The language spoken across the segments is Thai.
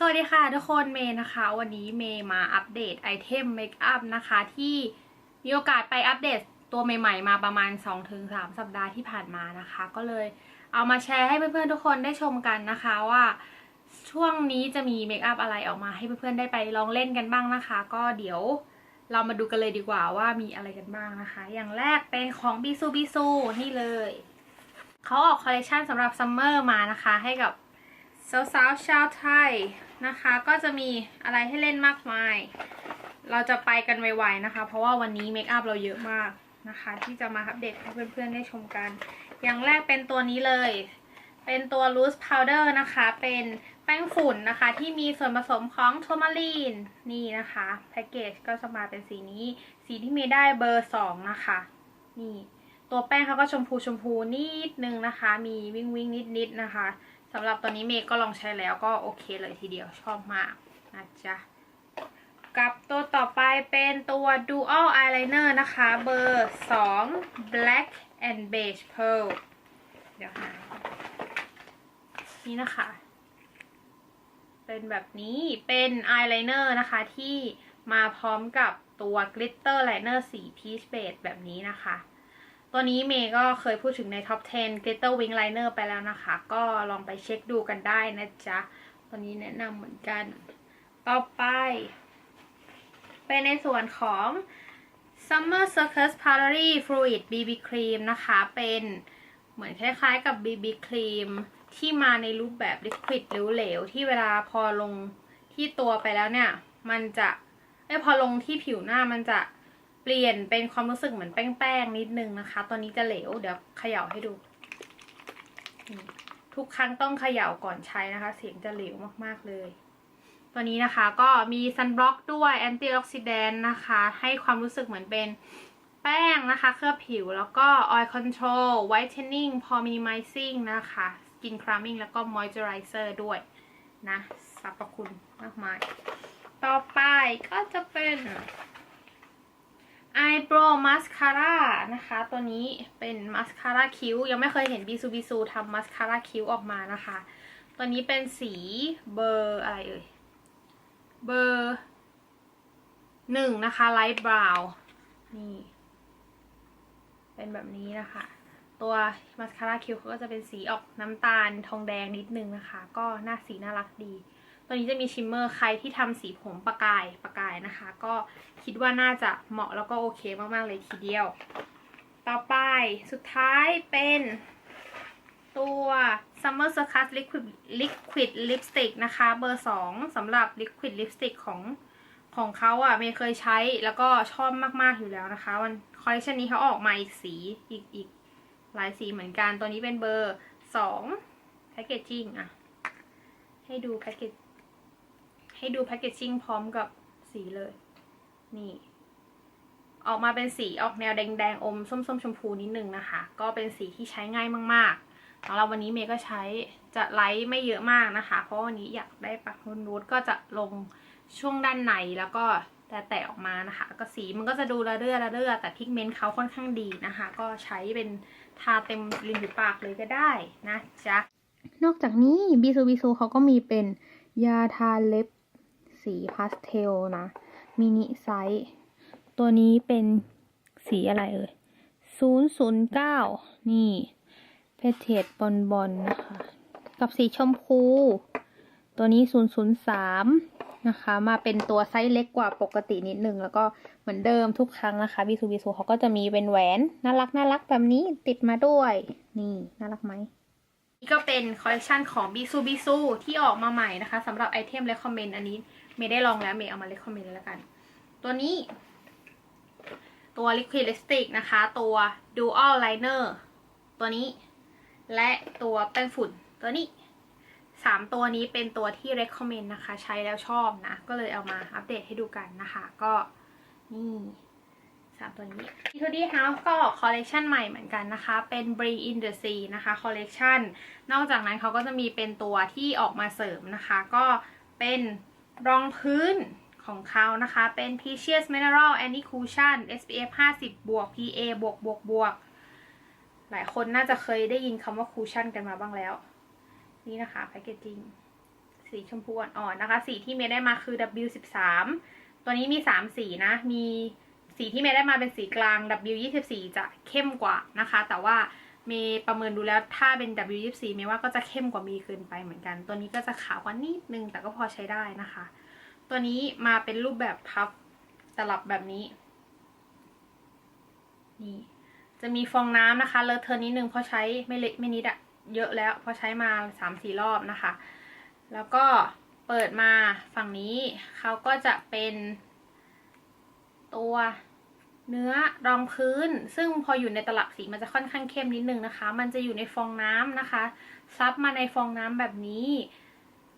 สวัสดีค่ะทุกคนเมย์นะคะ วันนี้เมย์มาอัปเดตไอเทมเมคอัพนะคะ ที่มีโอกาสไปอัปเดตตัวใหม่ๆ มาประมาณ 2-3 สัปดาห์ที่ผ่านมานะคะ ก็เลยเอามาแชร์ให้เพื่อนๆทุกคนได้ชมกันนะคะว่าช่วงนี้จะมีเมคอัพอะไรออกมาให้เพื่อนๆได้ไปลองเล่นกันบ้างนะคะ ก็เดี๋ยวเรามาดูกันเลยดีกว่าว่ามีอะไรกันบ้างนะคะ อย่างแรกเป็นของบิซูบิซูนี่เลยเขาออกคอลเลคชันสำหรับซัมเมอร์มานะคะ ให้กับสาวๆชาวไทย นะคะ ก็จะมีอะไรให้เล่นมากมาย เราจะไปกันไวๆนะคะ เพราะว่าวันนี้เมคอัพเราเยอะมากนะคะ ที่จะมาอัปเดตให้เพื่อนๆได้ชมกัน อย่างแรกเป็นตัวนี้เลย เป็นตัว loose powder นะคะ เป็นแป้งฝุ่นนะคะ ที่มีส่วนผสมของโทมาลีนนี่นะคะแพ็กเกจก็จะมาเป็นสีนี้ สีที่มีได้เบอร์สองนะคะ นี่ ตัวแป้งเขาก็ชมพูชมพูนิดนึงนะคะ มีวิ่งวิ่งนิดนิดๆนะคะ สำหรับตัวนี้เมย์ก็ลองใช้แล้วก็โอเคเลยทีเดียวชอบมากนะจ๊ะกับตัวต่อไปเป็นตัว Dual Eyeliner นะคะ เบอร์ 2 Black and Beige Pearl เดี๋ยวหานี่นะคะ เป็นแบบนี้เป็น eyeliner นะคะที่มาพร้อมกับตัว glitter liner สี peach beige แบบนี้นะคะ ตัวนี้เมย์ก็เคยพูดถึงใน top 10 glitter wing liner ไปแล้วนะคะ ก็ลองไปเช็คดูกันได้นะจ๊ะ ตัวนี้แนะนำเหมือนกัน ต่อไป เป็นในส่วนของ Summer Circus Powdery Fluid BB Cream นะคะ เป็นเหมือนคล้ายๆกับ BB Cream ที่มาในรูปแบบลิควิดเหลวๆที่เวลาพอลงที่ตัวไปแล้วเนี่ย มันจะเอ้ยพอลงที่ผิวหน้ามันจะ เปลี่ยนเป็นความรู้สึกเหมือนแป้งๆนิดนึงนะคะตัวนี้จะเหลว เดี๋ยวเขย่าให้ดู ทุกครั้งต้องเขย่าก่อนใช้นะคะ เสียงจะเหลวมากๆเลย ตัวนี้นะคะก็มีซันบล็อกด้วยแอนตี้ออกซิแดนต์นะคะ ให้ความรู้สึกเหมือนเป็นแป้งนะคะ เคลือบผิวแล้วก็ oil control whitening pore minimizing นะคะ skin calming แล้วก็ moisturizer ด้วยนะสรรพคุณมากมาย ต่อไปก็จะเป็น eyebrow mascara นะคะ ตัวนี้เป็นมาสคาร่าคิ้ว ยังไม่เคยเห็นบิซูบิซูทำมาสคาร่าคิ้วออกมานะคะ ตัวนี้เป็นสีเบอร์อะไรเอ่ย เบอร์หนึ่งนะคะ light brown นี่ เป็นแบบนี้นะคะตัวมาสคาร่าคิ้วเขาก็จะเป็นสีออกน้ำตาลทองแดงนิดนึงนะคะ ก็หน้าสีน่ารักดี ตัวนี้จะมีชิมเมอร์ใครที่ทำสีผมประกายประกายนะคะ ก็คิดว่าน่าจะเหมาะแล้วก็โอเคมากๆเลยทีเดียว ต่อไปสุดท้ายเป็นตัว Summer Circus Liquid Liquid Lipstick นะคะ เบอร์ 2สำหรับ Liquid Lipstick ของของเขาอะเมย์เคยใช้แล้วก็ชอบมาก ๆ อยู่แล้วนะคะ วันคอลเลคชันนี้เขาออกมาอีกสีอีกอีกหลายสีเหมือนกัน ตัวนี้เป็นเบอร์ 2แพคเกจจิ้งอะ ให้ดูแพคเกจ ให้ดูแพคเกจจิ้งพร้อมกับสีเลย นี่ ออกมาเป็นสีออกแนวแดงๆอมส้มๆชมพูนิดนึงนะคะ ก็เป็นสีที่ใช้ง่ายมากๆสำหรับวันนี้เมย์ก็ใช้จะไลท์ไม่เยอะมากนะคะ เพราะวันนี้อยากได้ปักนูดก็จะลงช่วงด้านในแล้วก็แต่แตะออกมานะคะ ก็สีมันก็จะดูระเรื่อระเรื่อแต่พิกเมนต์เขาค่อนข้างดีนะคะ ก็ใช้เป็นทาเต็มริมฝีปากเลยก็ได้นะจ๊ะนอกจากนี้บิซูบิซูเขาก็มีเป็นยาทาเล็บ สีพาสเทลนะมินิไซส์ตัวนี้เป็นสีอะไรเอ่ยศูนย์ศูนย์เก้านี่เพเทดบอลบอลนะคะ กับสีชมพู ตัวนี้ศูนย์ศูนย์สามนะคะ มาเป็นตัวไซส์เล็กกว่าปกตินิดนึง แล้วก็เหมือนเดิมทุกครั้งนะคะบิซูบิซูเขาก็จะมีเป็นแหวน น่ารักน่ารักแบบนี้ติดมาด้วย นี่ น่ารักไหมนี่ก็เป็นคอลเลคชันของบิซูบิซูที่ออกมาใหม่นะคะสำหรับไอเทมเลคคอมเมนต์อันนี้ เมย์ได้ลองแล้วเมย์เอามาเลคคอมเมนต์แล้วกัน ตัวนี้ ตัว Liquid Lipstick นะคะ ตัว Dual Liner ตัวนี้ และตัวแป้งฝุ่นตัวนี้สามตัวนี้เป็นตัวที่ recommend นะคะ ใช้แล้วชอบนะ ก็เลยเอามาอัปเดตให้ดูกันนะคะ ก็นี่สามตัวนี้ t o d House ก็คอลเล t ชันใหม่เหมือนกันนะคะ เป็น Bring in the Sea นะคะคอลเล t ชันนอกจากนั้นเขาก็จะมีเป็นตัวที่ออกมาเสริมนะคะ ก็เป็น รองพื้นของเขานะคะ เป็น Precious Mineral Anti Cushion SPF 50 บวก PA บวกบวกบวกหลายคนน่าจะเคยได้ยินคำว่าคูชั่นกันมาบ้างแล้ว นี่นะคะแพคเกจจิ้งสีชมพูอ่อนๆนะคะ สีที่เมย์ได้มาคือ W13 ตัวนี้มี 3 สีนะ มีสีที่เมย์ได้มาเป็นสีกลาง W24 จะเข้มกว่านะคะ แต่ว่า เมย์ประเมินดูแล้วถ้าเป็น W24 เมย์ว่าก็จะเข้มกว่ามีเกินไปเหมือนกัน ตัวนี้ก็จะขาวกว่านิดนึง แต่ก็พอใช้ได้นะคะ ตัวนี้มาเป็นรูปแบบพับตลับแบบนี้ นี่จะมีฟองน้ำนะคะเลอะเทอะนิดนึงเพราะใช้ไม่เล็กไม่นิดอะเยอะแล้วเพราะใช้มาสามสี่รอบนะคะ แล้วก็เปิดมาฝั่งนี้เขาก็จะเป็นตัว เนื้อรองพื้น ซึ่งพออยู่ในตลับสีมันจะค่อนข้างเข้มนิดนึงนะคะ มันจะอยู่ในฟองน้ำนะคะ ซับมาในฟองน้ำแบบนี้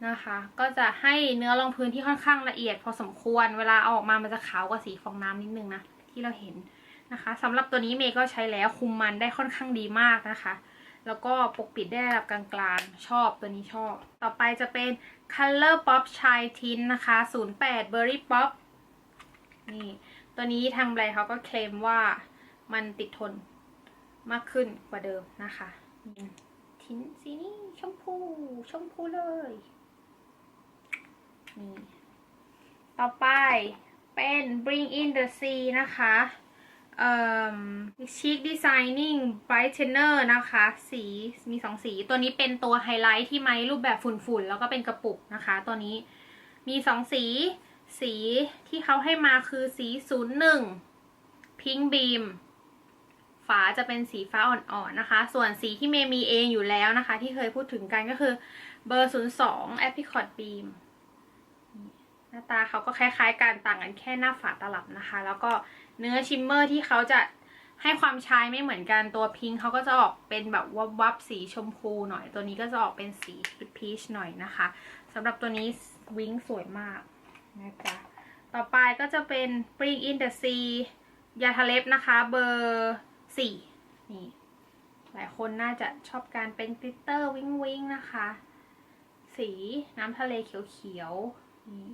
นะคะ ก็จะให้เนื้อรองพื้นที่ค่อนข้างละเอียด พอสมควร เวลาเอาออกมามันจะขาวกว่าสีฟองน้ำนิดนึงนะที่เราเห็นนะคะสำหรับตัวนี้เมย์ก็ใช้แล้วคุมมันได้ค่อนข้างดีมากนะคะ แล้วก็ปกปิดได้ระดับกลางๆ ชอบตัวนี้ชอบ ต่อไปจะเป็น Color Pop Chai Tint นะคะ 08 Berry Pop นี่ ตัวนี้ทางแบรนด์เขาก็เคลมว่ามันติดทนมากขึ้นกว่าเดิมนะคะทิ้นสีนี้ชมพูชมพูเลยนี่ต่อไปเป็น Bring in the Sea นะคะเอ่อ Chic Designing Brightener นะคะ สีมีสองสี ตัวนี้เป็นตัวไฮไลท์ที่ไม้รูปแบบฝุ่นๆ แล้วก็เป็นกระปุกนะคะ ตัวนี้มีสองสี สีที่เขาให้มาคือสี01 Pink Beam ฝาจะเป็นสีฟ้าอ่อนๆนะคะ ส่วนสีที่เมย์มีเองอยู่แล้วนะคะ ที่เคยพูดถึงกันก็คือเบอร์ 02 Apricot Beam หน้าตาเขาก็คล้ายๆกันต่างกันแค่หน้าฝาตลับนะคะ แล้วก็เนื้อชิมเมอร์ที่เขาจะให้ความชายไม่เหมือนกันตัวพิงค์เขาก็จะออกเป็นแบบวับวับๆสีชมพูหน่อย ตัวนี้ก็จะออกเป็นสีพีชหน่อยนะคะสำหรับตัวนี้วิงสวยมาก นะจ๊ะต่อไปก็จะเป็น Bring in the Sea ยาทะเล็บนะคะเบอร์สี่นี่หลายคนน่าจะชอบการเป็นกลิตเตอร์วิงวิงนะคะ สีน้ำทะเลเขียวๆนี่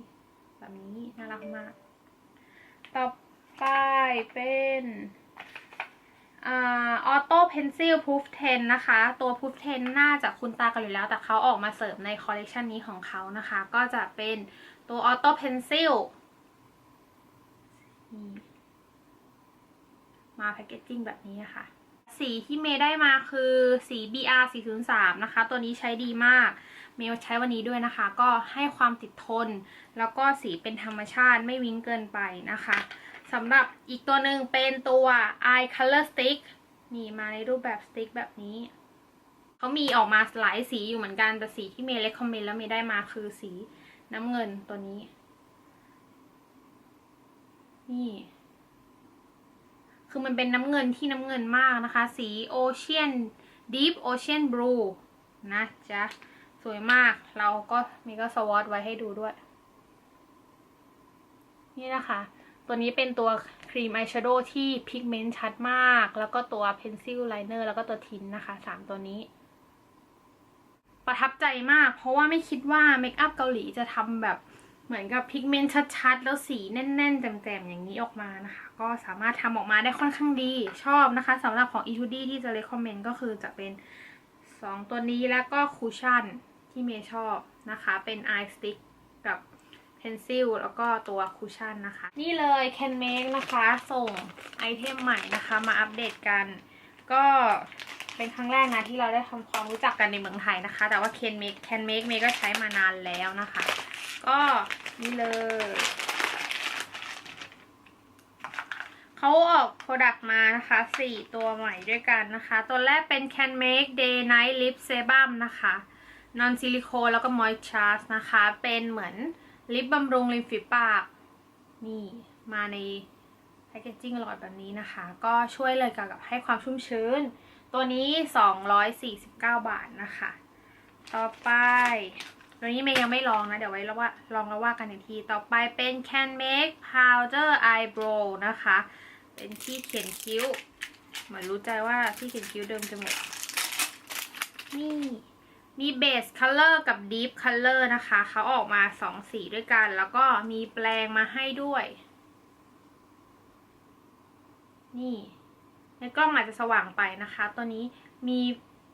แบบนี้น่ารักมาก ต่อไปเป็น ออโต้เพนซิลพูฟ10นนะคะ ตัวพูฟ10น่าจะคุณตากันอยู่แล้ว แต่เขาออกมาเสริมในคอลเลกชันนี้ของเขานะคะ ก็จะเป็นตัวออโต้เพนซิลมาแพคเกจจิ้งแบบนี้นะคะ สีที่เมย์ได้มาคือสี BR 403นะคะ ตัวนี้ใช้ดีมาก เมย์ใช้วันนี้ด้วยนะคะ ก็ให้ความติดทน แล้วก็สีเป็นธรรมชาติไม่วิ้งเกินไปนะคะ สำหรับอีกตัวหนึ่งเป็นตัว Eye Color Stick นี่มาในรูปแบบสติ๊กแบบนี้เขามีออกมาหลายสีอยู่เหมือนกันแต่สีที่เมย์เลคคอมเมนต์แล้วเมย์ได้มาคือสีน้ำเงินตัวนี้ นี่ คือมันเป็นน้ำเงินที่น้ำเงินมากนะคะ สี Ocean Deep Ocean Blue นะจ๊ะ สวยมากเราก็มีก็สวอตไว้ให้ดูด้วย นี่นะคะ ตัวนี้เป็นตัวครีมอายแชโดว์ที่พิกเมนต์ชัดมาก แล้วก็ตัวเพนซิลไลเนอร์แล้วก็ตัวทินนะคะสามตัวนี้ ประทับใจมาก เพราะว่าไม่คิดว่าเมคอัพเกาหลีจะทำแบบเหมือนกับพิกเมนต์ชัดๆ แล้วสีแน่นๆ แจ่มๆ อย่างนี้ออกมานะคะ ก็สามารถทำออกมาได้ค่อนข้างดีชอบนะคะสำหรับของ e t u d y ที่จะเลคคอมเมนต์ก็คือจะเป็น 2 ตัวนี้แล้วก็คูชั่นที่เมย์ชอบนะคะ เป็น eye stick กับ pencil แล้วก็ตัวคูชั่นนะคะ นี่เลย Can Make นะคะ ส่งไอเทมใหม่นะคะ มาอัปเดตกัน ก็เป็นครั้งแรกนะที่เราได้ทำความรู้จักกันในเมืองไทยนะคะ แต่ว่า Can Make Can Make เมก็ใช้มานานแล้วนะคะ ก็นี่เลยเขาออกโปรดักต์มานะคะสี่ตัวใหม่ด้วยกันนะคะ ตัวแรกเป็น Can Make Day Night Lip Serum นะคะ Non Silicone แล้วก็ Moisturize นะคะ เป็นเหมือน ลิปบำรุงริมฝีปาก นี่มาในแพคเกจจิ้งหลอดแบบนี้นะคะ ก็ช่วยเลยเกี่ยวกับให้ความชุ่มชื้น ตัวนี้ 249 บาทนะคะ ต่อไป ตัวนี้เมย์ยังไม่ลองนะ เดี๋ยวไว้แล้วว่าลองแล้วว่ากันอีกที ต่อไปเป็น Can Make Powder Eyebrow นะคะ เป็นที่เขียนคิ้ว เหมือนรู้ใจว่าที่เขียนคิ้วเดิมจะหมด นี่ มีเบสคัลเลอร์กับดีฟคัลเลอร์นะคะ เขาออกมาสองสีด้วยกัน แล้วก็มีแปลงมาให้ด้วย นี่ในกล้องอาจจะสว่างไปนะคะ ตัวนี้มี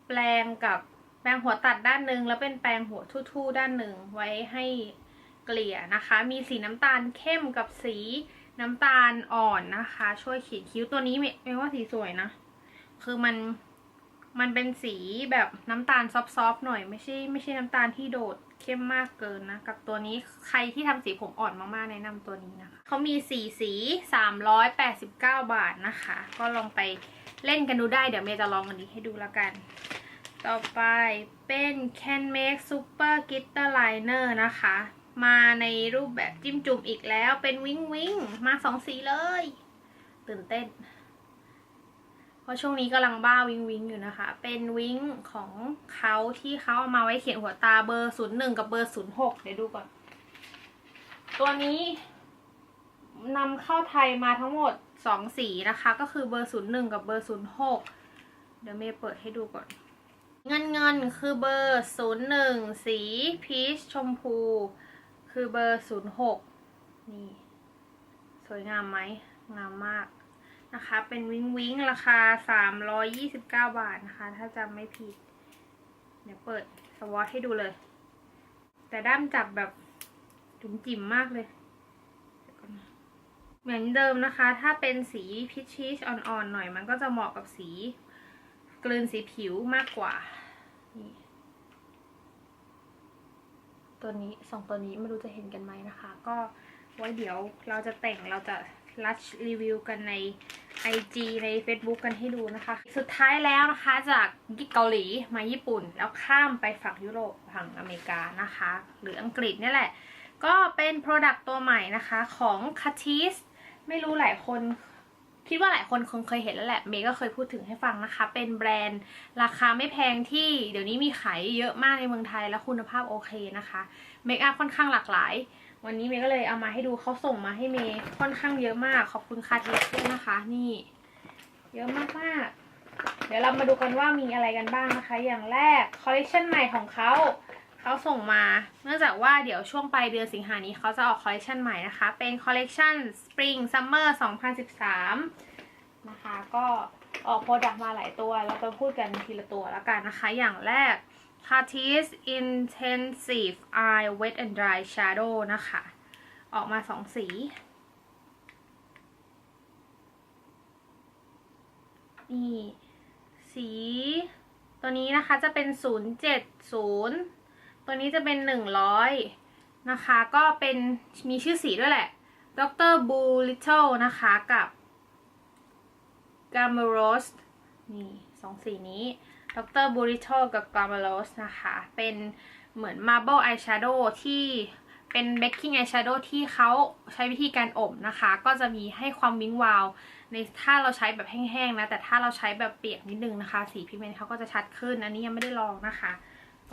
แปลงกับแปรงหัวตัดด้านหนึ่งแล้วเป็นแปรงหัวทู่ๆด้านหนึ่งไว้ให้เกลี่ยนะคะ มีสีน้ำตาลเข้มกับสีน้ำตาลอ่อนนะคะ ช่วยเขียนคิ้วตัวนี้เมย์ว่าสีสวยนะ คือมัน มันเป็นสีแบบน้ำตาลซอฟๆหน่อยไม่ใช่ไม่ใช่น้ำตาลที่โดดเข้มมากเกินนะ กับตัวนี้ใครที่ทำสีผมอ่อนมากๆ แนะนำตัวนี้นะคะเขามีสีสี 389 บาทนะคะ ก็ลองไปเล่นกันดูได้เดี๋ยวเมย์จะลองอันนี้ให้ดูแล้วกัน ต่อไปเป็น Can Make Super Glitter Liner นะคะ มาในรูปแบบจิ้มจุ่มอีกแล้วเป็นวิงวิงมาสองสีเลย ตื่นเต้น ราะช่วงนี้กำลังบ้าวิงวิงอยู่นะคะ เป็นวิงของเขาที่เขาเอามาไว้เขียนหัวตาเบอร์ศูนย์หนึ่งกับเบอร์ศูนย์หกเดี๋ยวดูก่อน ตัวนี้นำเข้าไทยมาทั้งหมดสองสีนะคะ ก็คือเบอร์ศูนย์หนึ่งกับเบอร์ศูนย์หกเดี๋ยวเมย์เปิดให้ดูก่อน เงินเงินคือเบอร์ศูนย์หนึ่งสีพีชชมพู คือเบอร์ศูนย์หกนี่ สวยงามไหมงามมาก นะคะ เป็นวิงวิงราคาสามร้อยยี่สิบเก้าบาทนะคะ ถ้าจำไม่ผิด เดี๋ยวเปิดสวอตให้ดูเลย แต่ด้ามจับแบบจุ๋มจิ๋มมากเลย เหมือนเดิมนะคะ ถ้าเป็นสีพีชชีชอ่อนๆหน่อย มันก็จะเหมาะกับสีกลืนสีผิวมากกว่า นี่ตัวนี้สองตัวนี้ไม่รู้จะเห็นกันไหมนะคะ ก็ไว้เดี๋ยวเราจะแต่งเราจะ รัดรีวิวกันใน IG ใน Facebook กันให้ดูนะคะ สุดท้ายแล้วนะคะจากเกาหลีมาญี่ปุ่น แล้วข้ามไปฝั่งยุโรปฝั่งอเมริกานะคะ หรืออังกฤษนี่แหละ ก็เป็น Product ตัวใหม่นะคะของ c a t i s ไม่รู้หลายคนคิดว่าหลายคนคงเคยเห็นแล้วแหละ เมย์ก็เคยพูดถึงให้ฟังนะคะ เป็นแบรนด์ราคาไม่แพงที่เดี๋ยวนี้มีขายเยอะมากในเมืองไทยและคุณภาพโอเคนะคะ เมคอัพค่อนข้างหลากหลาย วันนี้เมย์ก็เลยเอามาให้ดูเขาส่งมาให้เมย์ค่อนข้างเยอะมาก ขอบคุณคาเทสด้วยนะคะ นี่ เยอะมากมากเดี๋ยวเรามาดูกันว่ามีอะไรกันบ้างนะคะ อย่างแรกคอลเลคชันใหม่ของเขาเขาส่งมา เนื่องจากว่าเดี๋ยวช่วงปลายเดือนสิงหานี้เขาจะออกคอลเลคชันใหม่นะคะ เป็นคอลเลคชัน Spring Summer 2013 นะคะ ก็ออกโปรดักต์มาหลายตัว เราไปพูดกันทีละตัวแล้วกันนะคะ อย่างแรก Catrice Intensive Eye Wet and Dry Shadow นะคะ ออกมาสองสี นี่สีตัวนี้นะคะจะเป็น 070 ตัวนี้จะเป็น 100 นะคะ ก็เป็นมีชื่อสีด้วยแหละดรบูลิตเทลนะคะกับ g a m a r o s นี่สองสีนี้ ดรบูริโตกับ g a m a r o s นะคะ เป็นเหมือน Marble Eyeshadow ที่เป็น Baking Eyeshadow ที่เขาใช้วิธีการอบนะคะ ก็จะมีให้ความวิ้งวาว ในถ้าเราใช้แบบแห้งๆนะ แต่ถ้าเราใช้แบบเปียกนิดนึงนะคะ สีพิเมนต์เขาก็จะชัดขึ้น อันนี้ยังไม่ได้ลองนะคะ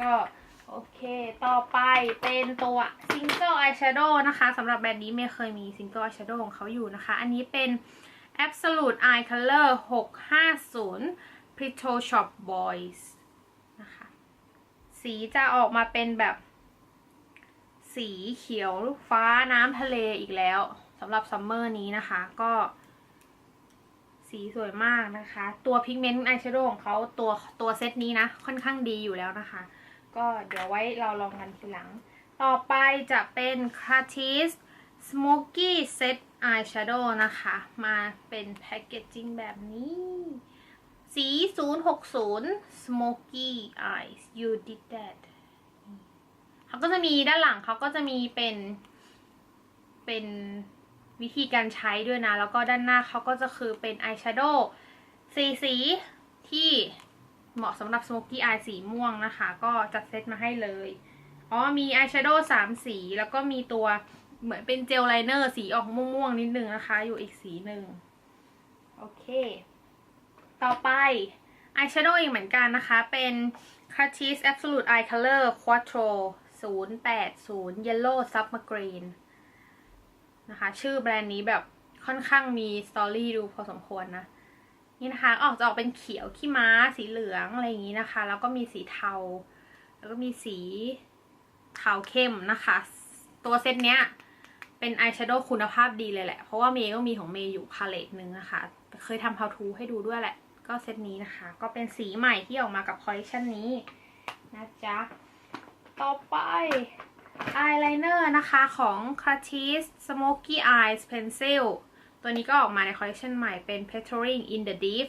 ก็โอเค ต่อไปเป็นตัว Single Eyeshadow นะคะสำหรับแบรนด์นี้ไม่เคยมี Single Eyeshadow ของเขาอยู่นะคะ อันนี้เป็น Absolute Eye Color 650 p r i t o Shop Boys นะคะ สีจะออกมาเป็นแบบ สีเขียวฟ้าน้ำทะเลอีกแล้วสำหรับซัมเมอร์นี้นะคะ ก็ สีสวยมากนะคะ ตัวพิกเมนต์อายแชโดว์ของเขาตัวตัวเซตนี้นะ ค่อนข้างดีอยู่แล้วนะคะ ก็เดี๋ยวไว้เราลองกันทีหลัง ต่อไปจะเป็น c a t i s Smoky Set Eyeshadow นะคะ มาเป็นแพคเกจจิ้งแบบนี้ สี060 Smoky Eyes You Did That เขาก็จะมีด้านหลังเขาก็จะมีเป็น เป็นวิธีการใช้ด้วยนะ แล้วก็ด้านหน้าเขาก็จะคือเป็นอายแชโดว์สีสีที่เหมาะสำหรับ Smoky Eye สีม่วงนะคะ ก็จัดเซตมาให้เลย อ๋อ มีอายแชโดว์สามสี แล้วก็มีตัวเหมือนเป็นเจลไลเนอร์สีออกม่วงๆนิดนึงนะคะ อยู่อีกสีหนึ่งโอเค ต่อไปอายแชโดว์อีกเหมือนกันนะคะ เป็น Catrice Absolute Eye Color Quattro 080 Yellow Submarine นะคะ ชื่อแบรนด์นี้แบบค่อนข้างมีสตอรี่ดูพอสมควรนะ นี่นะคะ ออกจะออกเป็นเขียวขี้ม้าสีเหลือง อะไรอย่างนี้นะคะ แล้วก็มีสีเทา แล้วก็มีสีขาวเข้มนะคะ ตัวเซตเนี้ยเป็นอายแชโดว์คุณภาพดีเลยแหละ เพราะว่าเมย์ก็มีของเมย์อยู่พาเลตหนึ่งนะคะ เคยทำ how to ให้ดูด้วยแหละ ก็เซตนี้นะคะ ก็เป็นสีใหม่ที่ออกมากับคอลเลคชันนี้นะจ๊ะ ต่อไปอายไลเนอร์นะคะของ c a t i s Smoky Eyes Pencil ตัวนี้ก็ออกมาในคอลเลคชันใหม่เป็น p e t r i n g in the Deep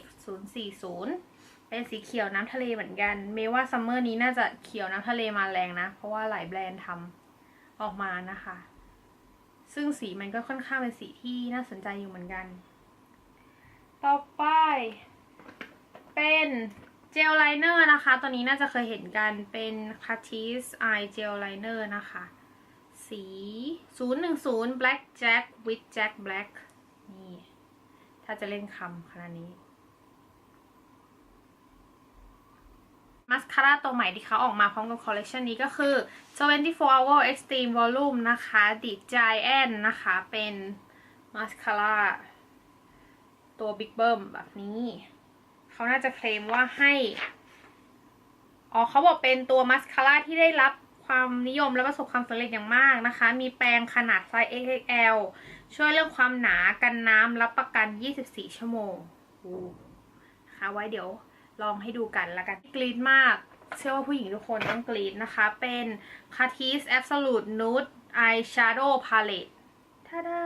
040 เป็นสีเขียวน้ำทะเลเหมือนกัน เมว่าซัมเมอร์นี้น่าจะเขียวน้ำทะเลมาแรงนะ เพราะว่าหลายแบรนด์ทำออกมานะคะ ซึ่งสีมันก็ค่อนข้างเป็นสีที่น่าสนใจอยู่เหมือนกัน ต่อไป เป็นเจลไลเนอร์นะคะ ตัวนี้น่าจะเคยเห็นกันเป็น c a t i s Eye Gel Liner นะคะ สี 010 Black Jack with Jack Black นี่ ถ้าจะเล่นคำขนาดนี้มาสคาร่าตัวใหม่ที่เขาออกมาพร้อมกับคอลเลคชันนี้ก็คือ 24 Hour Extreme Volume นะคะ The Giant นะคะ เป็นมาสคาร่าตัว Big b u m แบบนี้ เขาน่าจะเคลมว่าให้อ๋อเขาบอกเป็นตัวมาสคาร่าที่ได้รับความนิยมและประสบความสำเร็จอย่างมากนะคะ มีแปรงขนาดไซส์ XL ช่วยเรื่องความหนากันน้ำรับประกัน 24 ชั่วโมงนะคะไว้เดี๋ยวลองให้ดูกันละกันกรีดมาก เชื่อว่าผู้หญิงทุกคนต้องกรีดนะคะ เป็น c a t i s Absolute Nude Eyeshadow Palette ท่าดา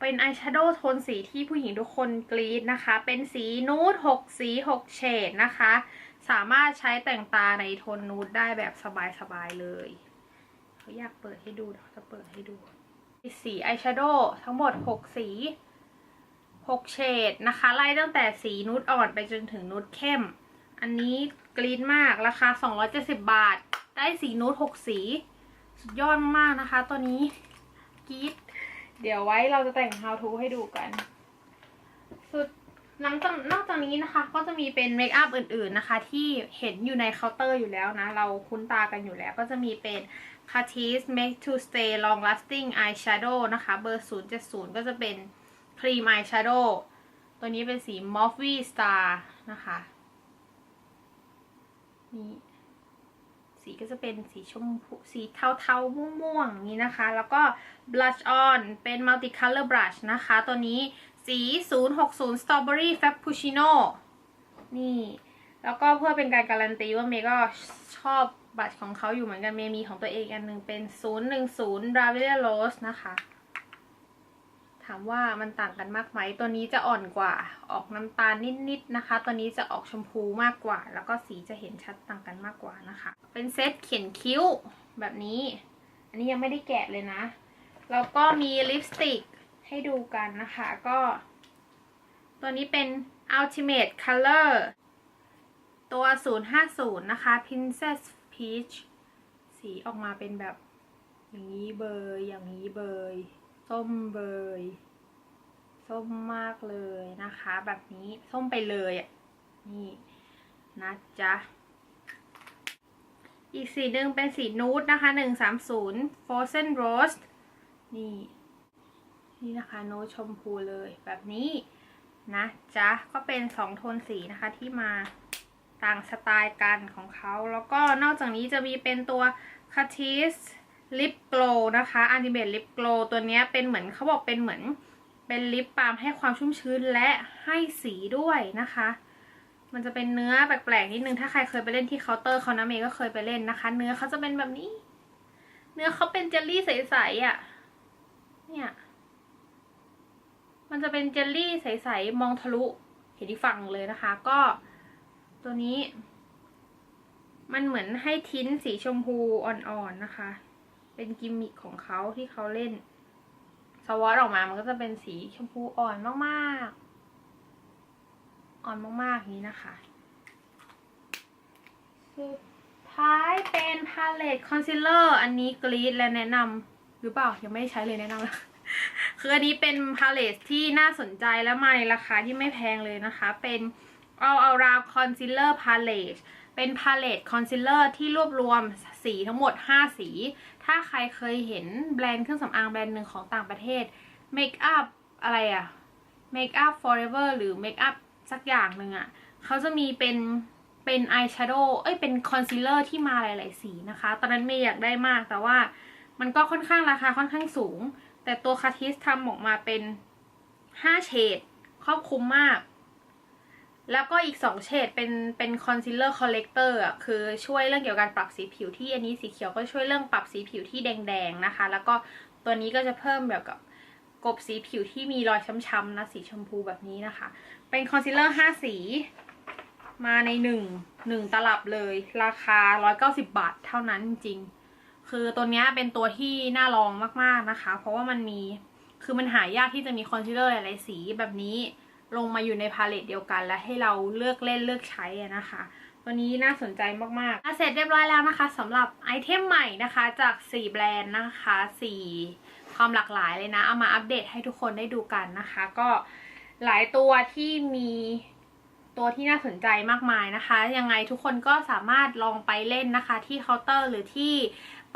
เป็นอายแชโดว์โทนสีที่ผู้หญิงทุกคนกรีดนะคะ เป็นสีนูด6 สี 6 เฉดนะคะ สามารถใช้แต่งตาในโทนนูดได้แบบสบายๆเลยเขาอยากเปิดให้ดูเดี๋ยวเขาจะเปิดให้ดูสีอายแชโดว์ทั้งหมด 6 สี 6 เฉดนะคะ ไล่ตั้งแต่สีนูดอ่อนไปจนถึงนูดเข้ม อันนี้กรีดมากราคา 270 บาท ได้สีนูด6 สี สุดยอดมากนะคะ ตัวนี้กรีด เดี๋ยวไว้เราจะแต่ง how to ให้ดูกัน สุดหลังจากนอกจากนี้นะคะ ก็จะมีเป็นเมคอัพอื่นๆนะคะ ที่เห็นอยู่ในเคาน์เตอร์อยู่แล้วนะ เราคุ้นตากันอยู่แล้ว ก็จะมีเป็น c a t i s Make to Stay Long Lasting Eyeshadow นะคะ เบอร์ 070 ก็จะเป็นครีม eyeshadow ตัวนี้เป็นสี Morphe Star นะคะ นี่ สีก็จะเป็นสีชมพูสีเทาๆ ม่วงๆนี้นะคะ แล้วก็ blush on เป็น multicolor brush นะคะ ตัวนี้สี 060 strawberry frappuccino นี่ แล้วก็เพื่อเป็นการการันตีว่าเมย์ก็ชอบบัตรของเขาอยู่เหมือนกัน เมย์มีของตัวเองอันหนึ่งเป็น 010 Ravia Rose นะคะ ถามว่ามันต่างกันมากไหม ตัวนี้จะอ่อนกว่า ออกน้ำตาลนิดๆนะคะ ตัวนี้จะออกชมพูมากกว่า แล้วก็สีจะเห็นชัดต่างกันมากกว่านะคะ เป็นเซตเขียนคิ้วแบบนี้ อันนี้ยังไม่ได้แกะเลยนะ แล้วก็มีลิปสติกให้ดูกันนะคะ ก็ ตัวนี้เป็น Ultimate Color ตัว 050 นะคะ Princess Peach สีออกมาเป็นแบบอย่างนี้เบยอย่างนี้เบย ส้มเบย ส้มมากเลยนะคะ แบบนี้ส้มไปเลยอะนี่นะจ๊ะ อีกสีหนึ่งเป็นสีนูดนะคะ130 Frozen Rose นี่ นี่นะคะนูดชมพูเลยแบบนี้นะจ๊ะ ก็เป็นสองโทนสีนะคะที่มาต่างสไตล์กันของเขา แล้วก็นอกจากนี้จะมีเป็นตัว c a t i s Lip Glow นะคะ Ultimate Lip Glow ตัวนี้เป็นเหมือนเขาบอกเป็นเหมือนเป็นลิปบาล์มให้ความชุ่มชื้นและให้สีด้วยนะคะ มันจะเป็นเนื้อแปลกๆนิดนึง ถ้าใครเคยไปเล่นที่เคาน์เตอร์เขานะเมย์ก็เคยไปเล่นนะคะ เนื้อเขาจะเป็นแบบนี้ เนื้อเขาเป็นเจลลี่ใสๆอะ่ะ เนี่ย มันจะเป็นเจลลี่ใสๆมองทะลุเห็นที่ฝั่งเลยนะคะ ก็ตัวนี้ มันเหมือนให้ทิ้นสีชมพูอ่อนๆนะคะ เป็นกิมมิคของเขาที่เขาเล่น สวอตออกมามันก็จะเป็นสีชมพูอ่อนมากๆ อ่อนมากๆนี้นะคะ สุดท้ายเป็นพาเลตคอนซีลเลอร์อันนี้กรีดและแนะนำหรือเปล่า ยังไม่ใช้เลยแนะนำแล้วคืออันนี้เป็นพาเลตที่น่าสนใจและมาในราคาที่ไม่แพงเลยนะคะ เป็น all around concealer palette เป็นพาเลตคอนซีลเลอร์ที่รวบรวมสีทั้งหมด 5 สี ถ้าใครเคยเห็นแบรนด์เครื่องสำอางแบรนด์หนึ่งของต่างประเทศ Make up อะไรอะ Make up forever หรือ Make up สักอย่างหนึ่งอะเขาจะมีเป็นเป็นอายแชโดว์เอ้ยเป็นคอนซีลเลอร์ที่มาหลาย ๆ สีนะคะ ตอนนั้นเมย์อยากได้มากแต่ว่ามันก็ค่อนข้างราคาค่อนข้างสูง แต่ตัวคาทิสทำออกมาเป็น 5 เฉดครอบคลุมมาก แล้วก็อีก 2 เฉดเป็นเป็นคอนซีลเลอร์คอลเลกเตอร์อะคือช่วยเรื่องเกี่ยวกับการปรับสีผิวที่อันนี้สีเขียวก็ช่วยเรื่องปรับสีผิวที่แดงๆนะคะ แล้วก็ตัวนี้ก็จะเพิ่มแบบกับกบสีผิวที่มีรอยช้ำๆนะสีชมพูแบบนี้นะคะ เป็นคอนซีลเลอร์5สี มาในหนึ่งหนึ่งตลับเลย ราคา 190 บาทเท่านั้นจริง คือตัวนี้เป็นตัวที่น่าลองมากๆนะคะ เพราะว่ามันมีคือมันหายากที่จะมีคอนซีลเลอร์หลายๆสีแบบนี้ ลงมาอยู่ในพาเลตเดียวกัน และให้เราเลือกเล่นเลือกใช้นะคะตัวนี้น่าสนใจมากๆเสร็จเรียบร้อยแล้วนะคะสำหรับไอเทมใหม่นะคะจาก 4 แบรนด์นะคะ 4 ความหลากหลายเลยนะ เอามาอัปเดตให้ทุกคนได้ดูกันนะคะ ก็หลายตัวที่มีตัวที่น่าสนใจมากมายนะคะ ยังไงทุกคนก็สามารถลองไปเล่นนะคะที่เคาน์เตอร์หรือที่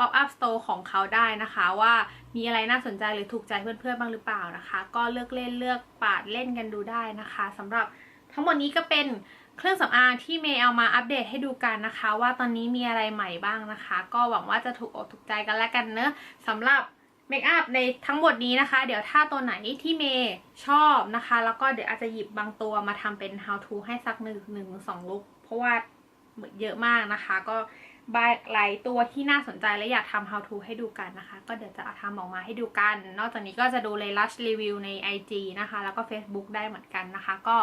Pop Up Store ของเขาได้นะคะ ว่ามีอะไรน่าสนใจหรือถูกใจเพื่อนๆบ้างหรือเปล่านะคะ ก็เลือกเล่นเลือกปาดเล่นกันดูได้นะคะสำหรับทั้งหมดนี้ก็เป็นเครื่องสำอางที่เมย์เอามาอัปเดตให้ดูกันนะคะ ว่าตอนนี้มีอะไรใหม่บ้างนะคะ ก็หวังว่าจะถูกอกถูกใจกันแล้วกันเนอะสำหรับเมคอัพในทั้งหมดนี้นะคะ เดี๋ยวถ้าตัวไหนที่เมย์ชอบนะคะ แล้วก็เดี๋ยวอาจจะหยิบบางตัวมาทำเป็น how to ให้สักหนึ่งหนึ่งสองลุกเพราะว่าเยอะมากนะคะ ก็ บายหลายตัวที่น่าสนใจและอยากทำ how to ให้ดูกันนะคะ ก็เดี๋ยวจะทำออกมาให้ดูกัน นอกจากนี้ก็จะดูเลยลัชรีวิวใน IG นะคะ แล้วก็ Facebook ได้เหมือนกันนะคะ ก็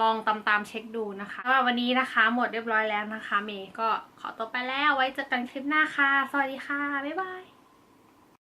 ลองตามตามๆเช็คดูนะคะสำหรับวันนี้นะคะ หมดเรียบร้อยแล้วนะคะ เมย์ก็ขอตัวไปแล้วไว้เจอกันคลิปหน้าค่ะ สวัสดีค่ะ บ๊ายบาย